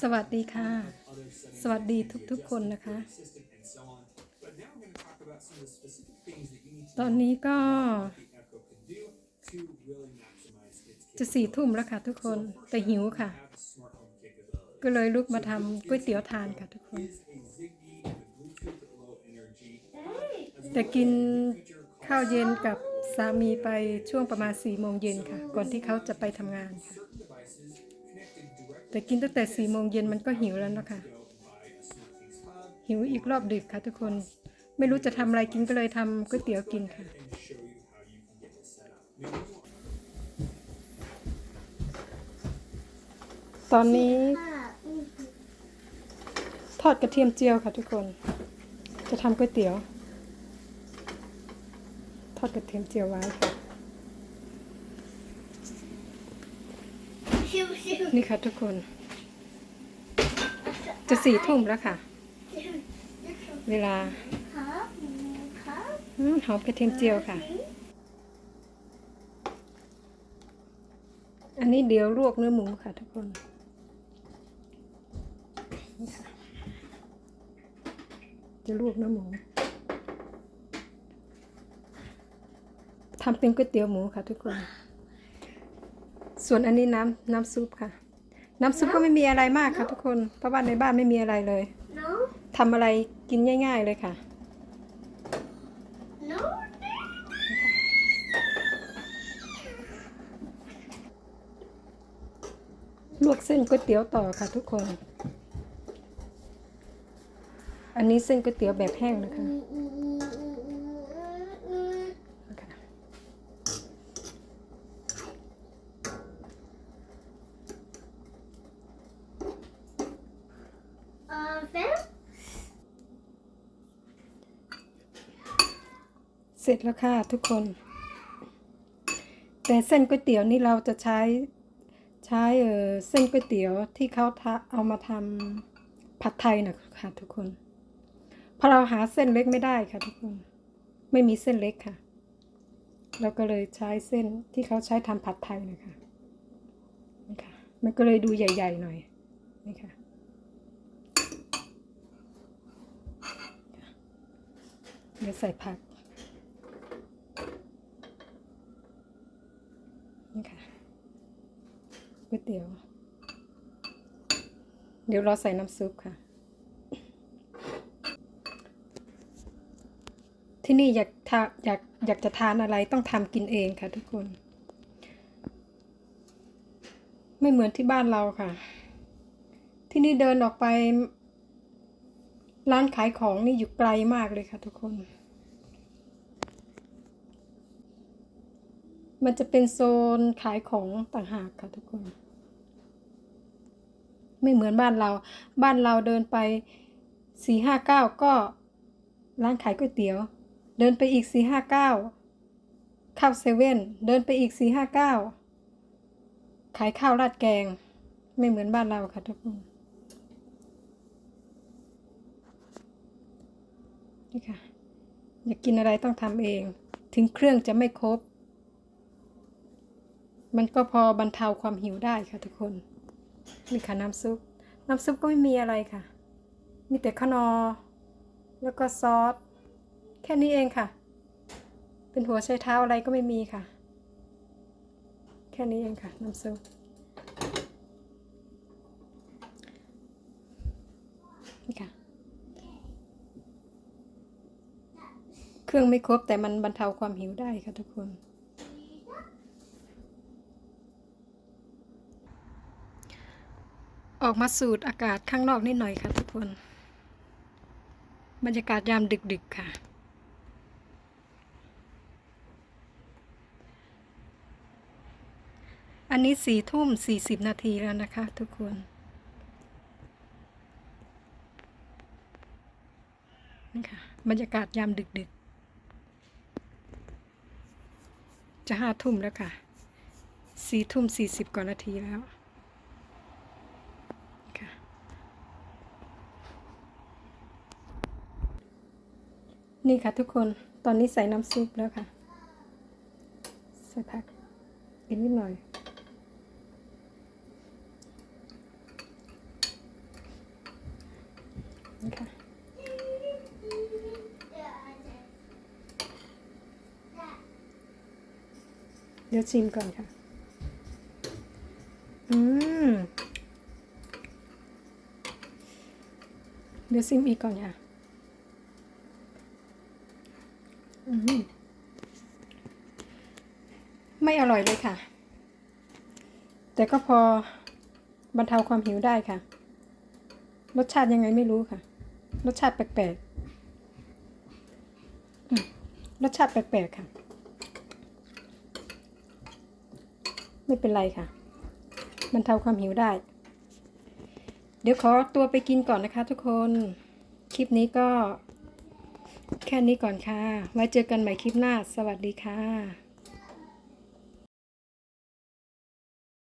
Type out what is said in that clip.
สวัสดีค่ะ สวัสดีทุกๆคนนะคะ ตอนนี้ก็ จะสี่ทุ่มแล้วค่ะทุกคนแต่หิวค่ะ ก็เลยลุกมาทำก๋วยเตี๋ยวทานค่ะทุกคน แต่กินข้าวเย็นกับสามีไปช่วงประมาณ4ี่โมงเย็นค่ะ ก่อนที่เขาจะไปทำงานค่ะ แต่กินตั้งแต่4ี่โมงเย็นมันก็หิวแล้วนะคะ หิวอีกรอบดึกค่ะทุกคน ไม่รู้จะทำอะไรกินก็เลยทำก๋วยเตี๋ยวกินค่ะ ตอนนี้ ทอดกระเทียมเจียวค่ะทุกคน จะทำก๋วยเตี๋ยว ทอดกระเทียมเจียวไว้ค่ะ ชิวชิว นี่ค่ะทุกคน จะสี่ทุ่มแล้วค่ะ เวลาหอมกระเทียมเจียวค่ะ อันนี้เดี๋ยวลวกเนื้อหมูค่ะทุกคนจะลวกเนื้อหมูทำเป็นก๋วยเตี๋ยวหมูค่ะทุกคน ส่วนอันนี้น้ำน้ำซุปค่ะ น้ำซุปก็ไม่มีอะไรมากค่ะทุกคนเพราะว่าในบ้านไม่มีอะไรเลย no ทำอะไรกินง่าย ๆเลยค่ะ no ลวกเส้นก๋วยเตี๋ยวต่อค่ะทุกคน อันนี้เส้นก๋วยเตี๋ยวแบบแห้งนะคะนะคะ เอ่อแฟน เส ร็จแล้วค่ะทุกคน แต่เส้นก๋วยเตี๋ยวนี่เราจะใช้ใช้เออเส้นก๋วยเตี๋ยวที่เขาเอามาทำผัดไทยนะคะทุกคนเพราะเราหาเส้นเล็กไม่ได้ค่ะทุกคน ไม่มีเส้นเล็กค่ะ เราก็เลยใช้เส้นที่เขาใช้ทำผัดไทยนะคะนี่ค่ะ มันก็เลยดูใหญ่ ๆ หน่อยนี่ค่ะเดี๋ยวใส่ผัก นี่ค่ะ ก๋วยเตี๋ยว เดี๋ยวเราใส่น้ำซุปค่ะ ที่นี่อยากทาอยากอยากจะทานอะไรต้องทำกินเองค่ะทุกคน ไม่เหมือนที่บ้านเราค่ะ ที่นี่เดินออกไป ร้านขายของนี่อยู่ไกลมากเลยค่ะทุกคน มันจะเป็นโซนขายของต่างหากค่ะทุกคน ไม่เหมือนบ้านเรา บ้านเราเดินไปสี่ห้าเก้าก็ร้านขายก๋วยเตี๋ยว เดินไปอีกสี่ห้าเก้าข้าวเซเว่นเดินไปอีกสี่ห้าเก้าขายข้าวราดแกง ไม่เหมือนบ้านเราค่ะทุกคนนี่ค่ะ อยากกินอะไรต้องทำเอง ถึงเครื่องจะไม่ครบ มันก็พอบรรเทาความหิวได้ค่ะทุกคน นี่ค่ะน้ำซุป น้ำซุปก็ไม่มีอะไรค่ะ มีแต่ขนอ แล้วก็ซอส แค่นี้เองค่ะ เป็นหัวไชเท้าอะไรก็ไม่มีค่ะ แค่นี้เองค่ะ น้ำซุป นี่ค่ะ เครื่องไม่ครบแต่มันบรรเทาความหิวได้ค่ะทุกคน ออกมาสูดอากาศข้างนอกนิดหน่อยค่ะทุกคน บรรยากาศยามดึกๆค่ะ อันนี้สี่ทุ่มสี่สิบนาทีแล้วนะคะทุกคน นี่ค่ะ บรรยากาศยามดึกๆ จะห้าทุ่มแล้วค่ะสี่ทุ่มสี่สิบกว่านาทีแล้วค่ะ นี่ค่ะทุกคนตอนนี้ใส่น้ำซุปแล้วค่ะ ใส่ผักอีกนิดหน่อย นี่ค่ะเดี๋ยวชิมก่อนค่ะ อืม เดี๋ยวชิมอีกก่อนค่ะ อืม ไม่อร่อยเลยค่ะ แต่ก็พอบรรเทาความหิวได้ค่ะ รสชาติยังไงไม่รู้ค่ะ รสชาติแปลกๆรสชาติแปลกๆค่ะ ไม่เป็นไรค่ะบรรเทาความหิวได้ เดี๋ยวขอตัวไปกินก่อนนะคะทุกคน คลิปนี้ก็ แค่นี้ก่อนค่ะ ไว้เจอกันใหม่คลิปหน้า สวัสดีค่ะ